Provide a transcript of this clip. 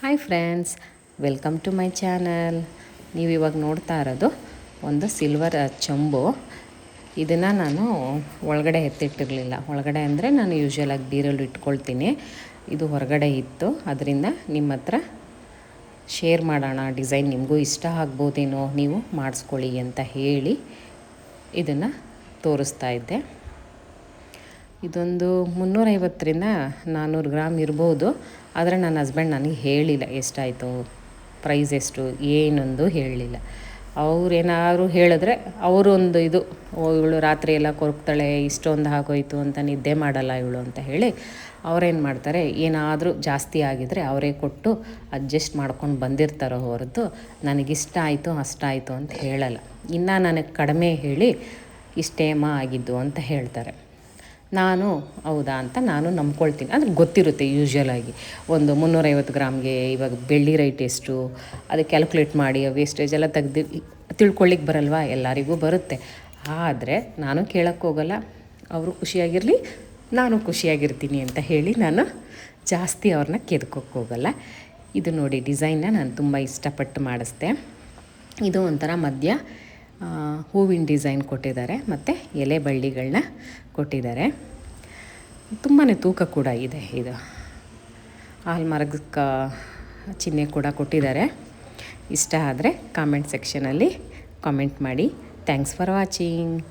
Hi friends welcome to my channel ನೀವು ಇವಾಗ ನೋಡ್ತಾ ಇರೋದು ಒಂದು ಸಿಲ್ವರ್ ಚಂಬು. ಇದನ್ನು ನಾನು ಒಳಗಡೆ ಎತ್ತಿಟ್ಟಿರಲಿಲ್ಲ. ಒಳಗಡೆ ಅಂದರೆ ನಾನು ಯೂಶ್ವಲಾಗಿ ಬೀರಲ್ಲಿ ಇಟ್ಕೊಳ್ತೀನಿ. ಇದು ಹೊರಗಡೆ ಇತ್ತು. ಅದರಿಂದ ನಿಮ್ಮ ಹತ್ರ ಶೇರ್ ಮಾಡೋಣ. ಡಿಸೈನ್ ನಿಮಗೂ ಇಷ್ಟ ಆಗ್ಬೋದೇನೋ ನೀವು ಮಾಡಿಸ್ಕೊಳ್ಳಿ ಅಂತ ಹೇಳಿ ಇದನ್ನು ತೋರಿಸ್ತಾ ಇದ್ದೆ. ಇದೊಂದು ಮುನ್ನೂರೈವತ್ತರಿಂದ ನಾನ್ನೂರು ಗ್ರಾಮ್ ಇರ್ಬೋದು. ಆದರೆ ನನ್ನ ಹಸ್ಬೆಂಡ್ ನನಗೆ ಹೇಳಿಲ್ಲ ಎಷ್ಟಾಯಿತು ಪ್ರೈಸ್ ಎಷ್ಟು, ಏನೊಂದು ಹೇಳಲಿಲ್ಲ ಅವ್ರೇನಾದ್ರು ಹೇಳಿದ್ರೆ ಅವರೊಂದು ಇದು ಇವಳು ರಾತ್ರಿ ಎಲ್ಲ ಕೊರಕ್ತಾಳೆ ಇಷ್ಟೊಂದು ಆಗೋಯ್ತು ಅಂತ ನಿದ್ದೆ ಮಾಡಲ್ಲ ಇವಳು ಅಂತ ಹೇಳಿ ಅವ್ರೇನು ಮಾಡ್ತಾರೆ, ಏನಾದರೂ ಜಾಸ್ತಿ ಆಗಿದರೆ ಅವರೇ ಕೊಟ್ಟು ಅಡ್ಜಸ್ಟ್ ಮಾಡ್ಕೊಂಡು ಬಂದಿರ್ತಾರೋ ಹೊರತು ನನಗಿಷ್ಟ ಆಯಿತು, ಅಷ್ಟಾಯಿತು ಅಂತ ಹೇಳಲ್ಲ. ಇನ್ನು ನನಗೆ ಕಡಿಮೆ ಹೇಳಿ ಇಷ್ಟೇಮ ಆಗಿದ್ದು ಅಂತ ಹೇಳ್ತಾರೆ. ನಾನು ಹೌದಾ ಅಂತ ನಾನು ನಂಬ್ಕೊಳ್ತೀನಿ. ಅಂದರೆ ಗೊತ್ತಿರುತ್ತೆ ಯೂಶ್ವಲಾಗಿ ಒಂದು ಮುನ್ನೂರೈವತ್ತು ಗ್ರಾಮ್ಗೆ ಇವಾಗ ಬೆಳ್ಳಿ ರೈಟ್ ಎಷ್ಟು, ಅದು ಕ್ಯಾಲ್ಕುಲೇಟ್ ಮಾಡಿ ವೇಸ್ಟೇಜ್ ಎಲ್ಲ ತೆಗ್ದು ತಿಳ್ಕೊಳ್ಳಿಕ್ಕೆ ಬರಲ್ವಾ? ಎಲ್ಲರಿಗೂ ಬರುತ್ತೆ. ಆದರೆ ನಾನು ಕೇಳೋಕ್ಕೆ ಹೋಗಲ್ಲ. ಅವರು ಖುಷಿಯಾಗಿರಲಿ, ನಾನು ಖುಷಿಯಾಗಿರ್ತೀನಿ ಅಂತ ಹೇಳಿ ನಾನು ಜಾಸ್ತಿ ಅವ್ರನ್ನ ಕೆದ್ಕೋಕ್ಕೆ ಹೋಗಲ್ಲ. ಇದು ನೋಡಿ ಡಿಸೈನ್ನ ನಾನು ತುಂಬ ಇಷ್ಟಪಟ್ಟು ಮಾಡಿಸ್ದೆ. ಇದು ಒಂಥರ ಮಧ್ಯ ಹೂವಿನ ಡಿಸೈನ್ ಕೊಟ್ಟಿದ್ದಾರೆ ಮತ್ತು ಎಲೆ ಬಳ್ಳಿಗಳನ್ನ ಕೊಟ್ಟಿದ್ದಾರೆ. ತುಂಬಾ ತೂಕ ಕೂಡ ಇದೆ ಇದು. ಹಾಲ್ಮಾರ್ಗಕ್ಕೆ ಚಿಹ್ನೆ ಕೂಡ ಕೊಟ್ಟಿದ್ದಾರೆ. ಇಷ್ಟ ಆದರೆ ಕಾಮೆಂಟ್ ಸೆಕ್ಷನಲ್ಲಿ ಕಾಮೆಂಟ್ ಮಾಡಿ. Thanks for watching